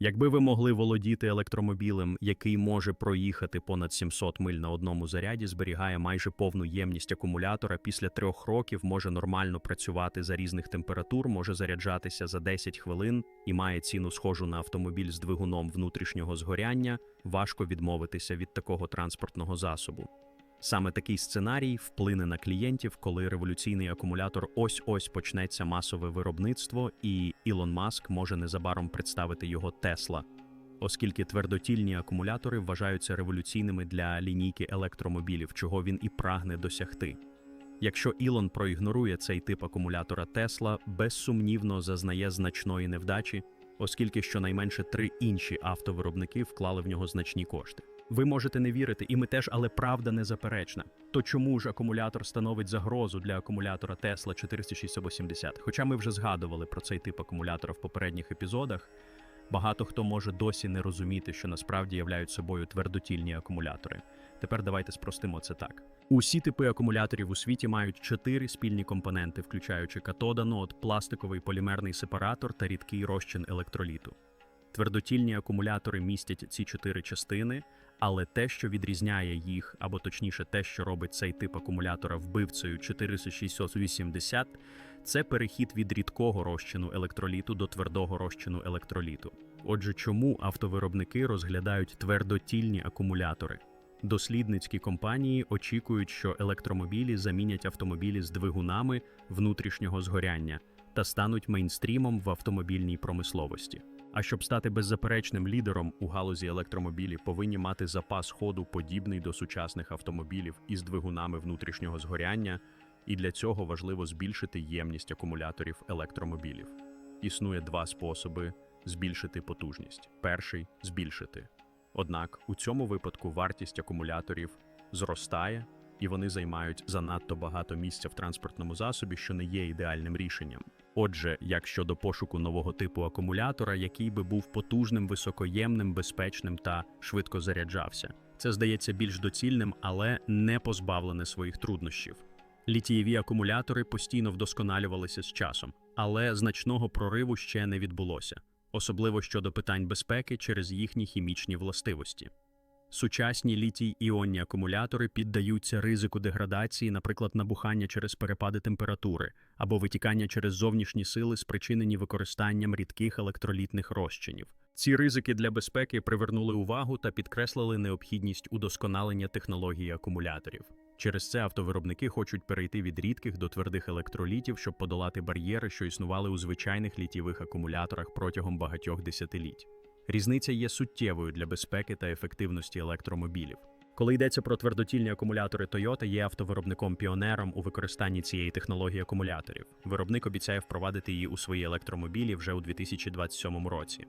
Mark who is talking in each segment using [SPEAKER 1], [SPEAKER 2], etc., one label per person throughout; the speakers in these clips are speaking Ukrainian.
[SPEAKER 1] Якби ви могли володіти електромобілем, який може проїхати понад 700 миль на одному заряді, зберігає майже повну ємність акумулятора, після трьох років може нормально працювати за різних температур, може заряджатися за 10 хвилин і має ціну схожу на автомобіль з двигуном внутрішнього згоряння, важко відмовитися від такого транспортного засобу. Саме такий сценарій вплине на клієнтів, коли революційний акумулятор ось-ось почнеться масове виробництво, і Ілон Маск може незабаром представити його Тесла, оскільки твердотільні акумулятори вважаються революційними для лінійки електромобілів, чого він і прагне досягти. Якщо Ілон проігнорує цей тип акумулятора Тесла, безсумнівно зазнає значної невдачі, оскільки щонайменше три інші автовиробники вклали в нього значні кошти. Ви можете не вірити, і ми теж, але правда незаперечна. То чому ж акумулятор становить загрозу для акумулятора Tesla 40670? Хоча ми вже згадували про цей тип акумулятора в попередніх епізодах, багато хто може досі не розуміти, що насправді являють собою твердотільні акумулятори. Тепер давайте спростимо це так. Усі типи акумуляторів у світі мають чотири спільні компоненти, включаючи катода-нод, пластиковий полімерний сепаратор та рідкий розчин електроліту. Твердотільні акумулятори містять ці чотири частини, але те, що відрізняє їх, або точніше, те, що робить цей тип акумулятора вбивцею 4680, це перехід від рідкого розчину електроліту до твердого розчину електроліту. Отже, чому автовиробники розглядають твердотільні акумулятори? Дослідницькі компанії очікують, що електромобілі замінять автомобілі з двигунами внутрішнього згоряння та стануть мейнстрімом в автомобільній промисловості. А щоб стати беззаперечним лідером у галузі електромобілі, повинні мати запас ходу подібний до сучасних автомобілів із двигунами внутрішнього згоряння, і для цього важливо збільшити ємність акумуляторів електромобілів. Існує два способи збільшити потужність: перший збільшити. Однак у цьому випадку вартість акумуляторів зростає, і вони займають занадто багато місця в транспортному засобі, що не є ідеальним рішенням. Отже, як щодо пошуку нового типу акумулятора, який би був потужним, високоємним, безпечним та швидко заряджався, це здається більш доцільним, але не позбавлене своїх труднощів. Літієві акумулятори постійно вдосконалювалися з часом, але значного прориву ще не відбулося, особливо щодо питань безпеки через їхні хімічні властивості. Сучасні літій іонні акумулятори піддаються ризику деградації, наприклад, набухання через перепади температури або витікання через зовнішні сили, спричинені використанням рідких електролітних розчинів. Ці ризики для безпеки привернули увагу та підкреслили необхідність удосконалення технології акумуляторів. Через це автовиробники хочуть перейти від рідких до твердих електролітів, щоб подолати бар'єри, що існували у звичайних літєвих акумуляторах протягом багатьох десятиліть. Різниця є суттєвою для безпеки та ефективності електромобілів. Коли йдеться про твердотільні акумулятори, Toyota є автовиробником піонером у використанні цієї технології акумуляторів. Виробник обіцяє впровадити її у свої електромобілі вже у 2027 році.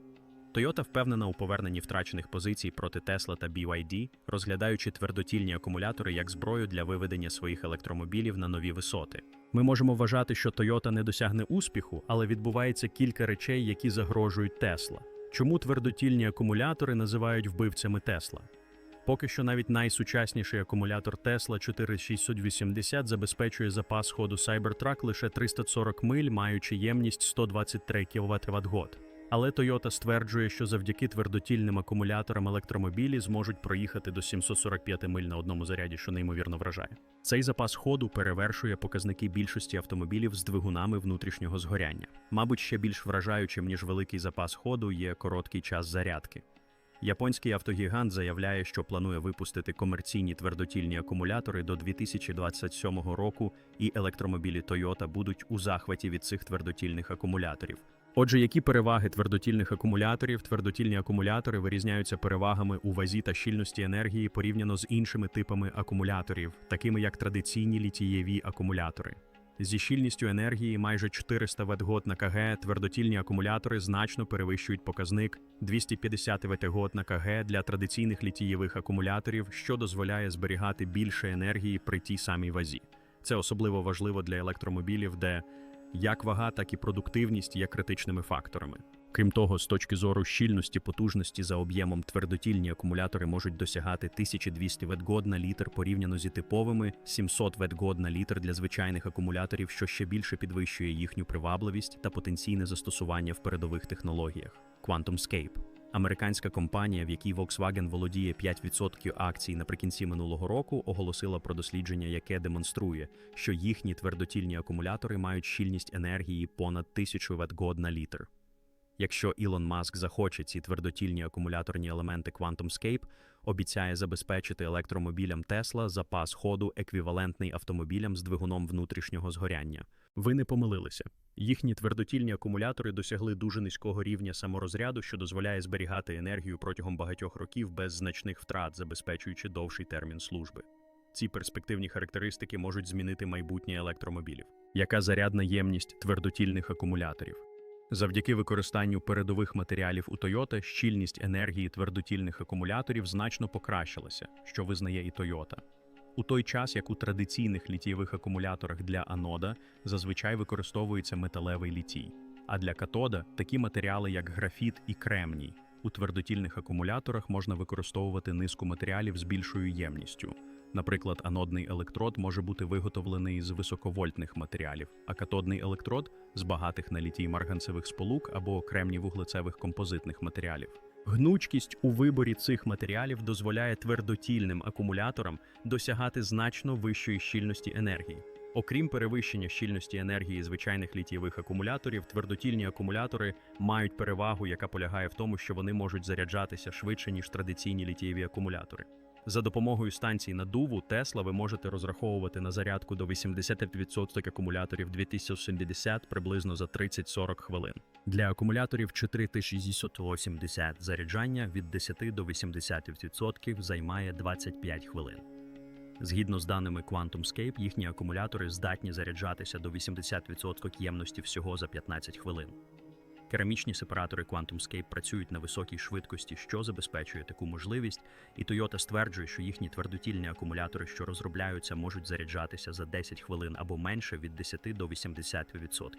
[SPEAKER 1] Toyota впевнена у поверненні втрачених позицій проти Tesla та BYD, розглядаючи твердотільні акумулятори як зброю для виведення своїх електромобілів на нові висоти. Ми можемо вважати, що Toyota не досягне успіху, але відбувається кілька речей, які загрожують Tesla. Чому твердотільні акумулятори називають вбивцями Тесла? Поки що навіть найсучасніший акумулятор Tesla 4680 забезпечує запас ходу Cybertruck лише 340 миль, маючи ємність 123 кВт-год. Але Toyota стверджує, що завдяки твердотільним акумуляторам електромобілі зможуть проїхати до 745 миль на одному заряді, що неймовірно вражає. Цей запас ходу перевершує показники більшості автомобілів з двигунами внутрішнього згоряння. Мабуть, ще більш вражаючим ніж великий запас ходу є короткий час зарядки. Японський автогігант заявляє, що планує випустити комерційні твердотільні акумулятори до 2027 року, і електромобілі Toyota будуть у захваті від цих твердотільних акумуляторів. Отже, які переваги твердотільних акумуляторів? Твердотільні акумулятори вирізняються перевагами у вазі та щільності енергії порівняно з іншими типами акумуляторів, такими як традиційні літієві акумулятори. Зі щільністю енергії майже 400 Вт на КГ твердотільні акумулятори значно перевищують показник 250 Вт на КГ для традиційних літієвих акумуляторів, що дозволяє зберігати більше енергії при тій самій вазі. Це особливо важливо для електромобілів, де як вага, так і продуктивність є критичними факторами. Крім того, з точки зору щільності потужності за об'ємом твердотільні акумулятори можуть досягати 1200 Вт на літр порівняно зі типовими 700 Вт на літр для звичайних акумуляторів, що ще більше підвищує їхню привабливість та потенційне застосування в передових технологіях. QuantumScape Американська компанія, в якій Volkswagen володіє 5% акцій наприкінці минулого року, оголосила про дослідження, яке демонструє, що їхні твердотільні акумулятори мають щільність енергії понад 1000 Вт на літр. Якщо Ілон Маск захоче ці твердотільні акумуляторні елементи QuantumScape, обіцяє забезпечити електромобілям Tesla запас ходу еквівалентний автомобілям з двигуном внутрішнього згоряння. Ви не помилилися. Їхні твердотільні акумулятори досягли дуже низького рівня саморозряду, що дозволяє зберігати енергію протягом багатьох років без значних втрат, забезпечуючи довший термін служби. Ці перспективні характеристики можуть змінити майбутнє електромобілів. Яка зарядна ємність твердотільних акумуляторів? Завдяки використанню передових матеріалів у Toyota щільність енергії твердотільних акумуляторів значно покращилася, що визнає і Toyota. У той час, як у традиційних літієвих акумуляторах для анода зазвичай використовується металевий літій, а для катода такі матеріали, як графіт і кремній. У твердотільних акумуляторах можна використовувати низку матеріалів з більшою ємністю. Наприклад, анодний електрод може бути виготовлений з високовольтних матеріалів, а катодний електрод з багатих на літій марганцевих сполук або кремній-вуглецевих композитних матеріалів. Гнучкість у виборі цих матеріалів дозволяє твердотільним акумуляторам досягати значно вищої щільності енергії. Окрім перевищення щільності енергії звичайних літієвих акумуляторів, твердотільні акумулятори мають перевагу, яка полягає в тому, що вони можуть заряджатися швидше ніж традиційні літієві акумулятори. За допомогою станцій надуву Tesla ви можете розраховувати на зарядку до 85% акумуляторів 2070 приблизно за 30-40 хвилин. Для акумуляторів 4680 заряджання від 10 до 80% займає 25 хвилин. Згідно з даними QuantumScape, їхні акумулятори здатні заряджатися до 80% ємності всього за 15 хвилин. Керамічні сепаратори QuantumScape працюють на високій швидкості, що забезпечує таку можливість, і Toyota стверджує, що їхні твердотільні акумулятори, що розробляються, можуть заряджатися за 10 хвилин або менше від 10 до 80%.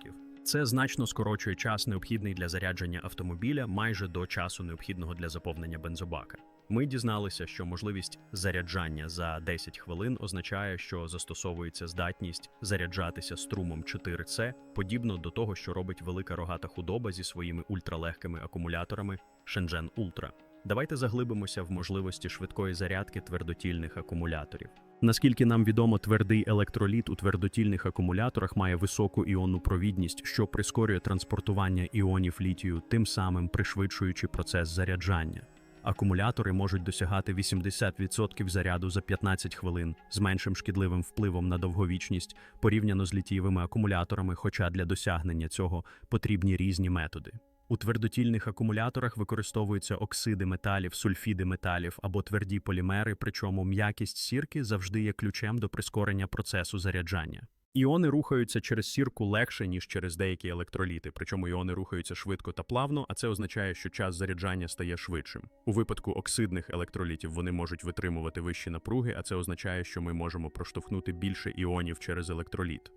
[SPEAKER 1] Це значно скорочує час, необхідний для зарядження автомобіля, майже до часу необхідного для заповнення бензобака. Ми дізналися, що можливість заряджання за 10 хвилин означає, що застосовується здатність заряджатися струмом 4C, подібно до того, що робить велика рогата худоба зі своїми ультралегкими акумуляторами Shenzhen Ultra. Давайте заглибимося в можливості швидкої зарядки твердотільних акумуляторів. Наскільки нам відомо, твердий електроліт у твердотільних акумуляторах має високу іонну провідність, що прискорює транспортування іонів літію, тим самим пришвидшуючи процес заряджання. Акумулятори можуть досягати 80% заряду за 15 хвилин з меншим шкідливим впливом на довговічність порівняно з літієвими акумуляторами, хоча для досягнення цього потрібні різні методи. У твердотільних акумуляторах використовуються оксиди металів, сульфіди металів або тверді полімери, причому м'якість сірки завжди є ключем до прискорення процесу заряджання. Іони рухаються через сірку легше, ніж через деякі електроліти, причому іони рухаються швидко та плавно, а це означає, що час заряджання стає швидшим. У випадку оксидних електролітів вони можуть витримувати вищі напруги, а це означає, що ми можемо проштовхнути більше іонів через електроліт.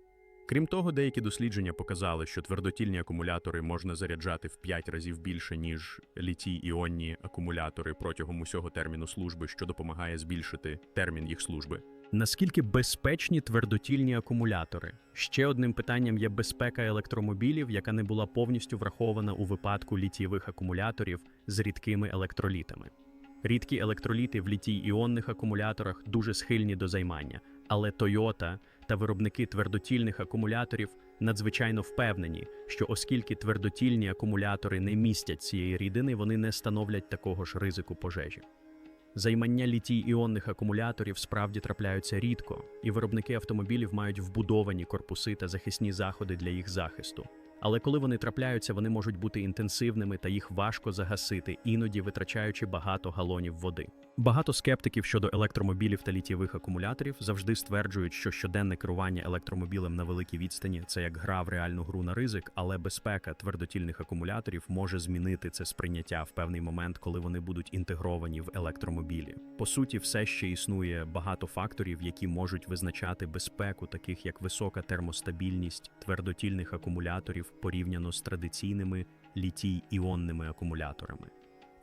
[SPEAKER 1] Крім того, деякі дослідження показали, що твердотільні акумулятори можна заряджати в 5 разів більше, ніж літій іонні акумулятори протягом усього терміну служби, що допомагає збільшити термін їх служби. Наскільки безпечні твердотільні акумулятори? Ще одним питанням є безпека електромобілів, яка не була повністю врахована у випадку літієвих акумуляторів з рідкими електролітами. Рідкі електроліти в літій-іонних акумуляторах дуже схильні до займання, але Toyota та виробники твердотільних акумуляторів надзвичайно впевнені, що оскільки твердотільні акумулятори не містять цієї рідини, вони не становлять такого ж ризику пожежі. Займання літій-іонних акумуляторів справді трапляються рідко, і виробники автомобілів мають вбудовані корпуси та захисні заходи для їх захисту. Але коли вони трапляються, вони можуть бути інтенсивними та їх важко загасити, іноді витрачаючи багато галонів води. Багато скептиків щодо електромобілів та літієвих акумуляторів завжди стверджують, що щоденне керування електромобілем на великій відстані це як гра в реальну гру на ризик, але безпека твердотільних акумуляторів може змінити це сприйняття в певний момент, коли вони будуть інтегровані в електромобілі. По суті, все ще існує багато факторів, які можуть визначати безпеку, таких як висока термостабільність твердотільних акумуляторів порівняно з традиційними літій-іонними акумуляторами.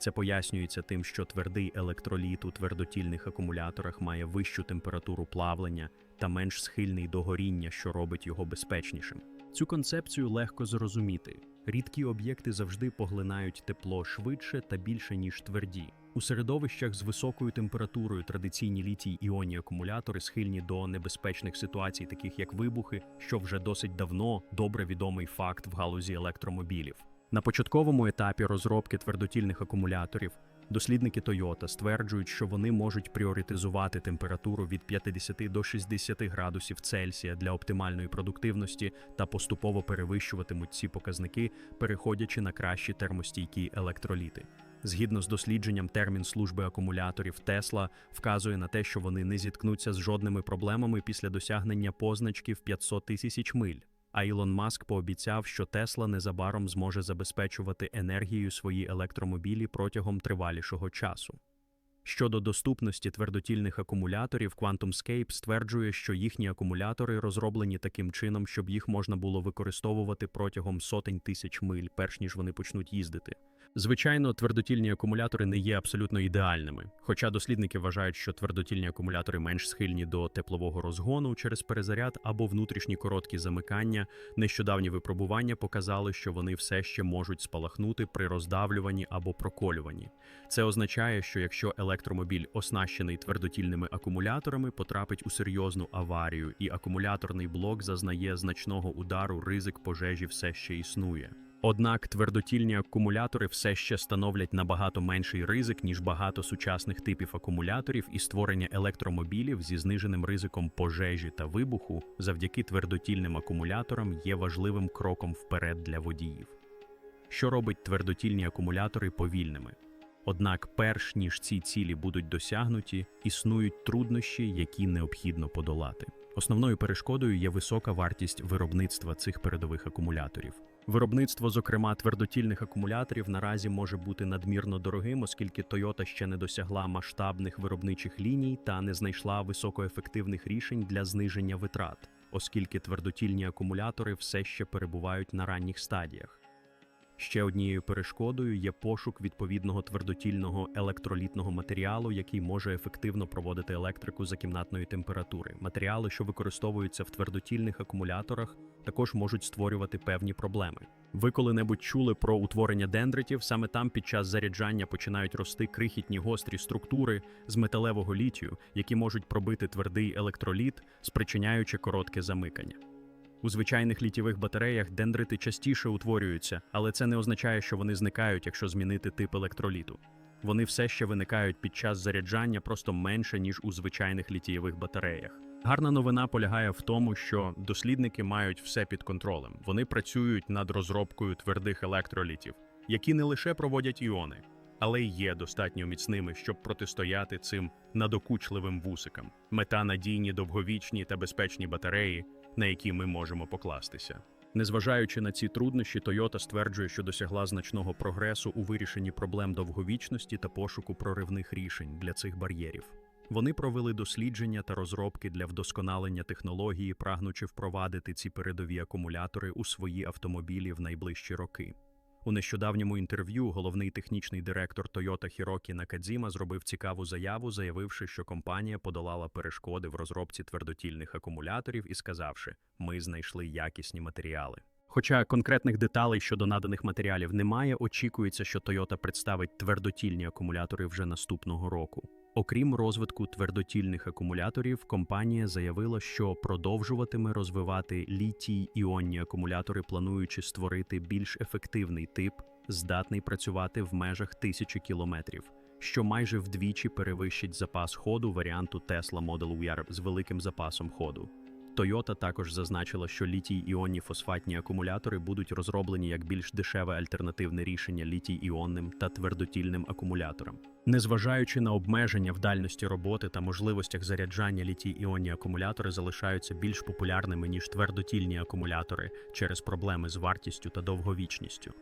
[SPEAKER 1] Це пояснюється тим, що твердий електроліт у твердотільних акумуляторах має вищу температуру плавлення та менш схильний до горіння, що робить його безпечнішим. Цю концепцію легко зрозуміти. Рідкі об'єкти завжди поглинають тепло швидше та більше, ніж тверді. У середовищах з високою температурою традиційні літій іонні акумулятори схильні до небезпечних ситуацій, таких як вибухи, що вже досить давно добре відомий факт в галузі електромобілів. На початковому етапі розробки твердотільних акумуляторів дослідники Toyota стверджують, що вони можуть пріоритизувати температуру від 50 до 60 градусів Цельсія для оптимальної продуктивності та поступово перевищуватимуть ці показники, переходячи на кращі термостійкі електроліти. Згідно з дослідженням, термін служби акумуляторів Тесла вказує на те, що вони не зіткнуться з жодними проблемами після досягнення позначки в 500 тисяч миль. А Ілон Маск пообіцяв, що Тесла незабаром зможе забезпечувати енергією свої електромобілі протягом тривалішого часу. Щодо доступності твердотільних акумуляторів, QuantumScape стверджує, що їхні акумулятори розроблені таким чином, щоб їх можна було використовувати протягом сотень тисяч миль, перш ніж вони почнуть їздити. Звичайно, твердотільні акумулятори не є абсолютно ідеальними, хоча дослідники вважають, що твердотільні акумулятори менш схильні до теплового розгону через перезаряд або внутрішні короткі замикання. Нещодавні випробування показали, що вони все ще можуть спалахнути при роздавлюванні або проколюванні. Це означає, що якщо електромобіль оснащений твердотільними акумуляторами, потрапить у серйозну аварію, і акумуляторний блок зазнає значного удару, ризик пожежі все ще існує. Однак твердотільні акумулятори все ще становлять набагато менший ризик, ніж багато сучасних типів акумуляторів, і створення електромобілів зі зниженим ризиком пожежі та вибуху завдяки твердотільним акумуляторам є важливим кроком вперед для водіїв. Що робить твердотільні акумулятори повільними? Однак, перш ніж ці цілі будуть досягнуті, існують труднощі, які необхідно подолати. Основною перешкодою є висока вартість виробництва цих передових акумуляторів. Виробництво, зокрема, твердотільних акумуляторів наразі може бути надмірно дорогим, оскільки Toyota ще не досягла масштабних виробничих ліній та не знайшла високоефективних рішень для зниження витрат, оскільки твердотільні акумулятори все ще перебувають на ранніх стадіях. Ще однією перешкодою є пошук відповідного твердотільного електролітного матеріалу, який може ефективно проводити електрику за кімнатної температури. Матеріали, що використовуються в твердотільних акумуляторах, також можуть створювати певні проблеми. Ви коли-небудь чули про утворення дендритів, саме там під час заряджання починають рости крихітні гострі структури з металевого літію, які можуть пробити твердий електроліт, спричиняючи коротке замикання. У звичайних літєвих батареях дендрити частіше утворюються, але це не означає, що вони зникають, якщо змінити тип електроліту. Вони все ще виникають під час заряджання просто менше, ніж у звичайних літієвих батареях. Гарна новина полягає в тому, що дослідники мають все під контролем. Вони працюють над розробкою твердих електролітів, які не лише проводять іони, але й є достатньо міцними, щоб протистояти цим надокучливим вусикам. Мета надійні, довговічні та безпечні батареї, на які ми можемо покластися. Незважаючи на ці труднощі, Toyota стверджує, що досягла значного прогресу у вирішенні проблем довговічності та пошуку проривних рішень для цих бар'єрів. Вони провели дослідження та розробки для вдосконалення технології, прагнучи впровадити ці передові акумулятори у свої автомобілі в найближчі роки. У нещодавньому інтерв'ю головний технічний директор Toyota Хірокі Накадзіма зробив цікаву заяву, заявивши, що компанія подолала перешкоди в розробці твердотільних акумуляторів і сказавши, ми знайшли якісні матеріали. Хоча конкретних деталей щодо наданих матеріалів немає, очікується, що Toyota представить твердотільні акумулятори вже наступного року. Окрім розвитку твердотільних акумуляторів, компанія заявила, що продовжуватиме розвивати літій іонні акумулятори, плануючи створити більш ефективний тип, здатний працювати в межах тисячі кілометрів, що майже вдвічі перевищить запас ходу варіанту Tesla Model Y з великим запасом ходу. Toyota також зазначила, що літій-іонні фосфатні акумулятори будуть розроблені як більш дешеве альтернативне рішення літій-іонним та твердотільним акумуляторам. Незважаючи на обмеження в дальності роботи та можливостях заряджання літій-іонні акумулятори залишаються більш популярними ніж твердотільні акумулятори через проблеми з вартістю та довговічністю.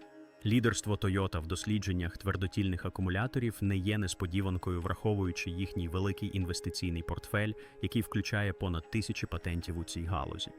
[SPEAKER 1] Лідерство Toyota в дослідженнях твердотільних акумуляторів не є несподіванкою, враховуючи їхній великий інвестиційний портфель, який включає понад тисячі патентів у цій галузі.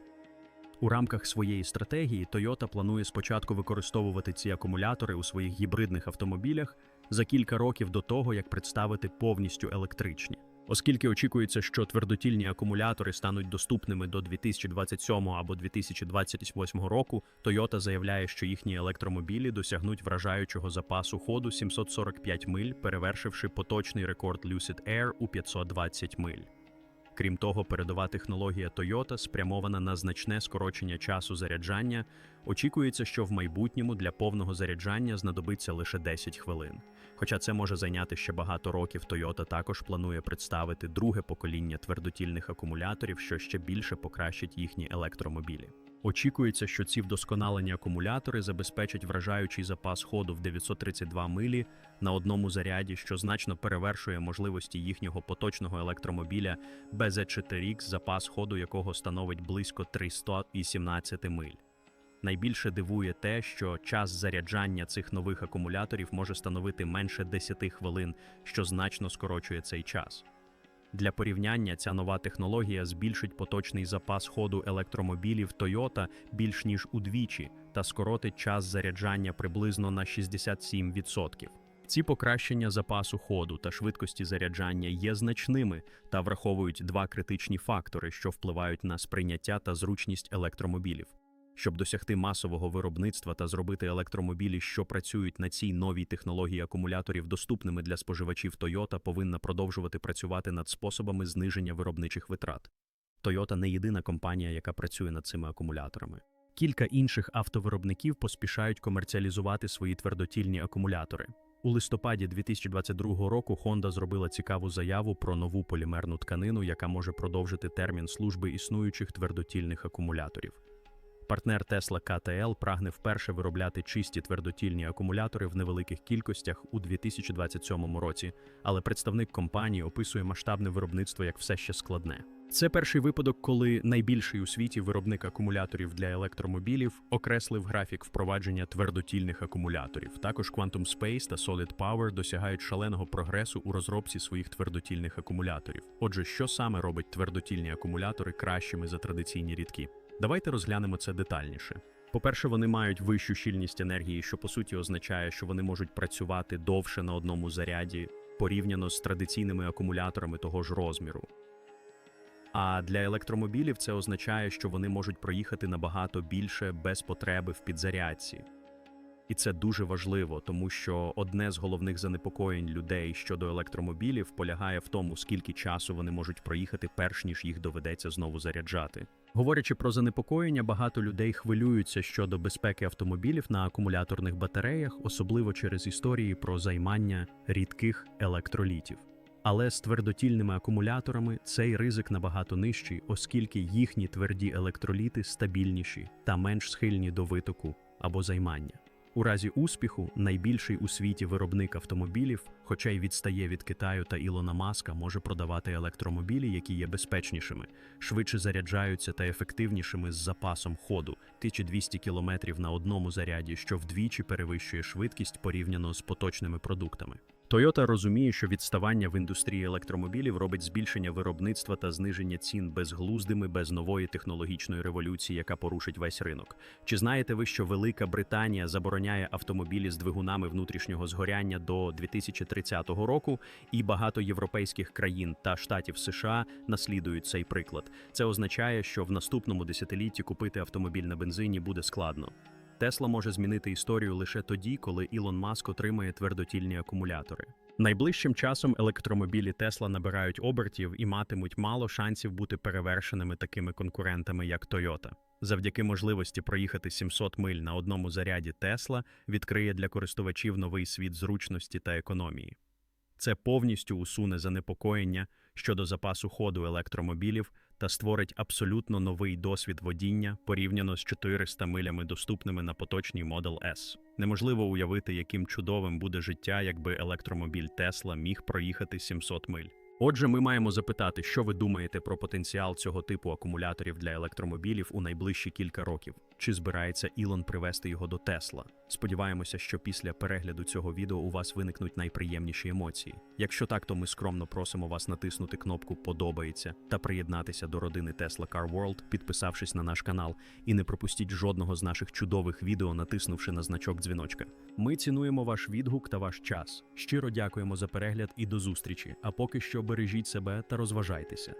[SPEAKER 1] У рамках своєї стратегії Toyota планує спочатку використовувати ці акумулятори у своїх гібридних автомобілях за кілька років до того, як представити повністю електричні. Оскільки очікується, що твердотільні акумулятори стануть доступними до 2027 або 2028 року, Toyota заявляє, що їхні електромобілі досягнуть вражаючого запасу ходу 745 миль, перевершивши поточний рекорд Lucid Air у 520 миль. Крім того, передова технологія Toyota спрямована на значне скорочення часу заряджання. Очікується, що в майбутньому для повного заряджання знадобиться лише 10 хвилин. Хоча це може зайняти ще багато років, Toyota також планує представити друге покоління твердотільних акумуляторів, що ще більше покращить їхні електромобілі. Очікується, що ці вдосконалені акумулятори забезпечать вражаючий запас ходу в 932 милі на одному заряді, що значно перевершує можливості їхнього поточного електромобіля BZ4X, запас ходу якого становить близько 318 миль. Найбільше дивує те, що час заряджання цих нових акумуляторів може становити менше 10 хвилин, що значно скорочує цей час. Для порівняння ця нова технологія збільшить поточний запас ходу електромобілів Toyota більш ніж удвічі та скоротить час заряджання приблизно на 67%. Ці покращення запасу ходу та швидкості заряджання є значними та враховують два критичні фактори, що впливають на сприйняття та зручність електромобілів. Щоб досягти масового виробництва та зробити електромобілі, що працюють на цій новій технології акумуляторів, доступними для споживачів Toyota, повинна продовжувати працювати над способами зниження виробничих витрат. Toyota не єдина компанія, яка працює над цими акумуляторами. Кілька інших автовиробників поспішають комерціалізувати свої твердотільні акумулятори. У листопаді 2022 року Honda зробила цікаву заяву про нову полімерну тканину, яка може продовжити термін служби існуючих твердотільних акумуляторів. Партнер Tesla KTL прагне вперше виробляти чисті твердотільні акумулятори в невеликих кількостях у 2027 році, але представник компанії описує масштабне виробництво як все ще складне. Це перший випадок, коли найбільший у світі виробник акумуляторів для електромобілів окреслив графік впровадження твердотільних акумуляторів. Також Quantum Space та Solid Power досягають шаленого прогресу у розробці своїх твердотільних акумуляторів. Отже, що саме робить твердотільні акумулятори кращими за традиційні рідкі? Давайте розглянемо це детальніше. По-перше, вони мають вищу щільність енергії, що по суті означає, що вони можуть працювати довше на одному заряді порівняно з традиційними акумуляторами того ж розміру. А для електромобілів це означає, що вони можуть проїхати набагато більше без потреби в підзарядці. І це дуже важливо, тому що одне з головних занепокоєнь людей щодо електромобілів полягає в тому, скільки часу вони можуть проїхати, перш ніж їх доведеться знову заряджати. Говорячи про занепокоєння, багато людей хвилюються щодо безпеки автомобілів на акумуляторних батареях, особливо через історії про займання рідких електролітів. Але з твердотільними акумуляторами цей ризик набагато нижчий, оскільки їхні тверді електроліти стабільніші та менш схильні до витоку або займання. У разі успіху найбільший у світі виробник автомобілів, хоча й відстає від Китаю та Ілона Маска, може продавати електромобілі, які є безпечнішими, швидше заряджаються та ефективнішими з запасом ходу 1200 км на одному заряді, що вдвічі перевищує швидкість порівняно з поточними продуктами. Toyota розуміє, що відставання в індустрії електромобілів робить збільшення виробництва та зниження цін безглуздими без нової технологічної революції, яка порушить весь ринок. Чи знаєте ви, що Велика Британія забороняє автомобілі з двигунами внутрішнього згоряння до 2030 року, і багато європейських країн та штатів США наслідують цей приклад? Це означає, що в наступному десятилітті купити автомобіль на бензині буде складно. Тесла може змінити історію лише тоді, коли Ілон Маск отримає твердотільні акумулятори. Найближчим часом електромобілі Тесла набирають обертів і матимуть мало шансів бути перевершеними такими конкурентами, як Toyota. Завдяки можливості проїхати 700 миль на одному заряді Тесла відкриє для користувачів новий світ зручності та економії. Це повністю усуне занепокоєння щодо запасу ходу електромобілів та створить абсолютно новий досвід водіння порівняно з 400 милями, доступними на поточній Model S. Неможливо уявити, яким чудовим буде життя, якби електромобіль Tesla міг проїхати 700 миль. Отже, ми маємо запитати, що ви думаєте про потенціал цього типу акумуляторів для електромобілів у найближчі кілька років. Чи збирається Ілон привести його до Тесла? Сподіваємося, що після перегляду цього відео у вас виникнуть найприємніші емоції. Якщо так, то ми скромно просимо вас натиснути кнопку Подобається та приєднатися до родини Tesla Car World, підписавшись на наш канал, і не пропустіть жодного з наших чудових відео, натиснувши на значок дзвіночка. Ми цінуємо ваш відгук та ваш час. Щиро дякуємо за перегляд і до зустрічі. А поки що бережіть себе та розважайтеся.